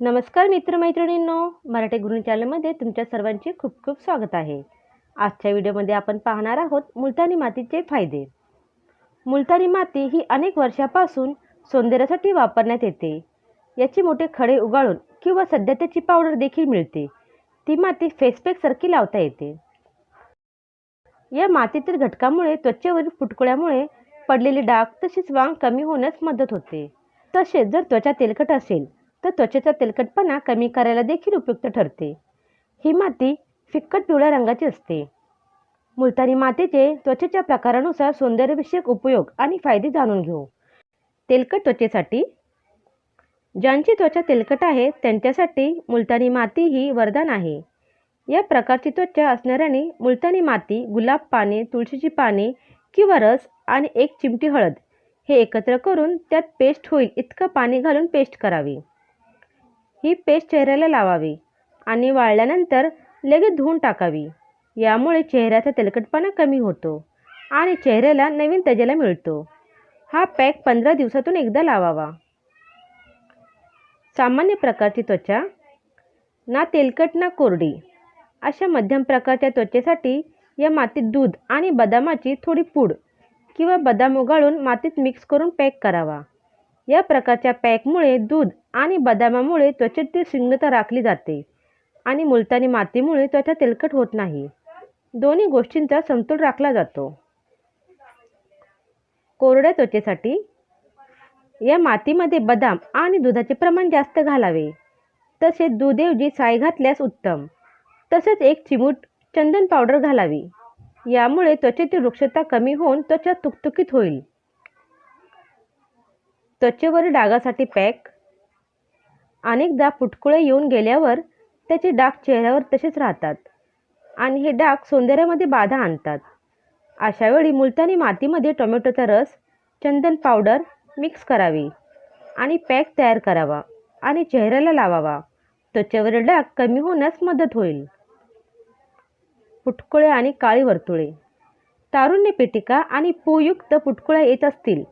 नमस्कार मित्रमैत्रिणींनो मराठी गुरु चॅनलमध्ये तुमच्या सर्वांचे खूप खूप स्वागत आहे. आजच्या व्हिडिओमध्ये आपण पाहणार आहोत मुलतानी मातीचे फायदे. मुलतानी माती ही अनेक वर्षापासून सौंदर्यासाठी वापरण्यात येते. याची मोठे खडे उगाळून किंवा सध्या त्याची पावडर देखील मिळते. ती माती फेसपॅकसारखी लावता येते. या मातीतील घटकामुळे त्वचेवरील फुटकुळ्यामुळे पडलेले डाग तसेच वांग कमी होण्यास मदत होते. तसेच जर त्वचा तेलकट असेल तर त्वचेचा तेलकटपणा कमी करायला देखील उपयुक्त ठरते. ही माती फिक्कट पिवळ्या रंगाची असते. मुलतानी मातीचे त्वचेच्या प्रकारानुसार सौंदर्यविषयक उपयोग आणि फायदे जाणून घेऊ. तेलकट त्वचेसाठी ज्यांची त्वचा तेलकट आहे त्यांच्यासाठी मुलतानी माती ही वरदान आहे. या प्रकारची त्वचा असणाऱ्याने मुलतानी माती गुलाब पाने तुळशीची पाने किंवा रस आणि एक चिमटी हळद हे एकत्र करून त्यात पेस्ट होईल इतकं पाणी घालून पेस्ट करावी. ही पेस्ट चेहऱ्याला लावावी आणि वाळल्यानंतर लगेच धुवून टाकावी. यामुळे चेहऱ्याचा तेलकटपणा कमी होतो आणि चेहऱ्याला नवीन तजेला मिळतो. हा पॅक पंधरा दिवसातून एकदा लावावा. सामान्य प्रकारची त्वचा. ना तेलकट ना कोरडी. अशा मध्यम प्रकारच्या त्वचेसाठी या मातीत दूध आणि बदामाची थोडी पूड किंवा बदाम उगाळून मातीत मिक्स करून पॅक करावा. या प्रकारच्या पॅकमुळे दूध आणि बदामामुळे त्वचेतील सिंगता राखली जाते आणि मुलतानी मातीमुळे त्वचा तेलकट होत नाही. दोन्ही गोष्टींचा समतोल राखला जातो. कोरड्या त्वचेसाठी या मातीमध्ये बदाम आणि दुधाचे प्रमाण जास्त घालावे. तसेच दुधऐवजी साय घातल्यास उत्तम. तसेच एक चिमूट चंदन पावडर घालावी. यामुळे त्वचेतील वृक्षता कमी होऊन त्वचा तुकतुकीत होईल. त्वचेवरील डागासाठी पॅक अनेकदा फुटकुळे येऊन गेल्यावर त्याचे डाग चेहऱ्यावर तसेच राहतात. आणि हे डाग सौंदर्यामध्ये बाधा आणतात. अशावेळी मुलतानी मातीमध्ये टोमॅटोचा रस चंदन पावडर मिक्स करावी आणि पॅक तयार करावा आणि चेहऱ्याला लावावा. त्वचेवरील डाग कमी होण्यास मदत होईल. फुटकुळे आणि काळी वर्तुळे. तारुण्य पेटिका आणि पूयुक्त फुटकुळ्या येत असतील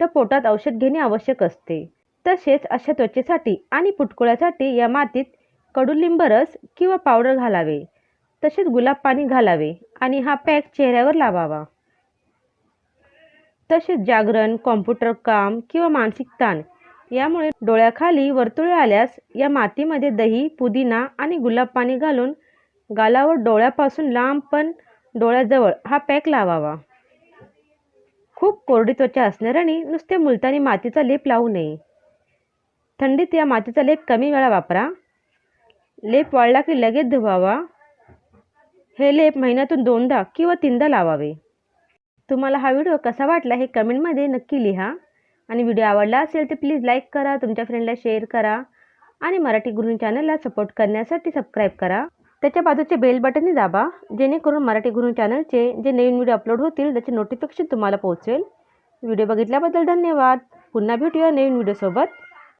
तर पोटात औषध घेणे आवश्यक असते. तसेच अशा त्वचेसाठी आणि पुटकुळ्यासाठी या मातीत कडुलिंब रस किंवा पावडर घालावे. तसेच गुलाब पाणी घालावे आणि हा पॅक चेहऱ्यावर लावावा. तसेच जागरण कॉम्प्युटर काम किंवा मानसिक ताण यामुळे डोळ्याखाली वर्तुळे आल्यास या मातीमध्ये दही पुदिना आणि गुलाब पाणी घालून गालावर डोळ्यापासून लांब पण डोळ्याजवळ हा पॅक लावावा. खूप कोरडी त्वचा असणाऱ्याने नुसते मुलतानी मातीचा लेप लावू नये. थंडीत या मातीचा लेप कमी वेळा वापरा. लेप वाळला की लगेच धुवावा. हे लेप महिन्यातून दोनदा किंवा तीनदा लावावे. तुम्हाला हा व्हिडिओ कसा वाटला हे कमेंटमध्ये नक्की लिहा. आणि व्हिडिओ आवडला असेल तर प्लीज लाईक करा तुमच्या फ्रेंडला शेअर करा. आणि मराठी गुरु चॅनलला सपोर्ट करण्यासाठी सबस्क्राईब करा. त्याच्या बाजूचे बेल बटनही दाबा जेणेकरून मराठी गुरु चॅनलचे जे नवीन व्हिडिओ अपलोड होतील त्याचे नोटिफिकेशन तुम्हाला पोहोचेल. व्हिडिओ बघितल्याबद्दल धन्यवाद. पुन्हा भेटूया नवीन व्हिडिओसोबत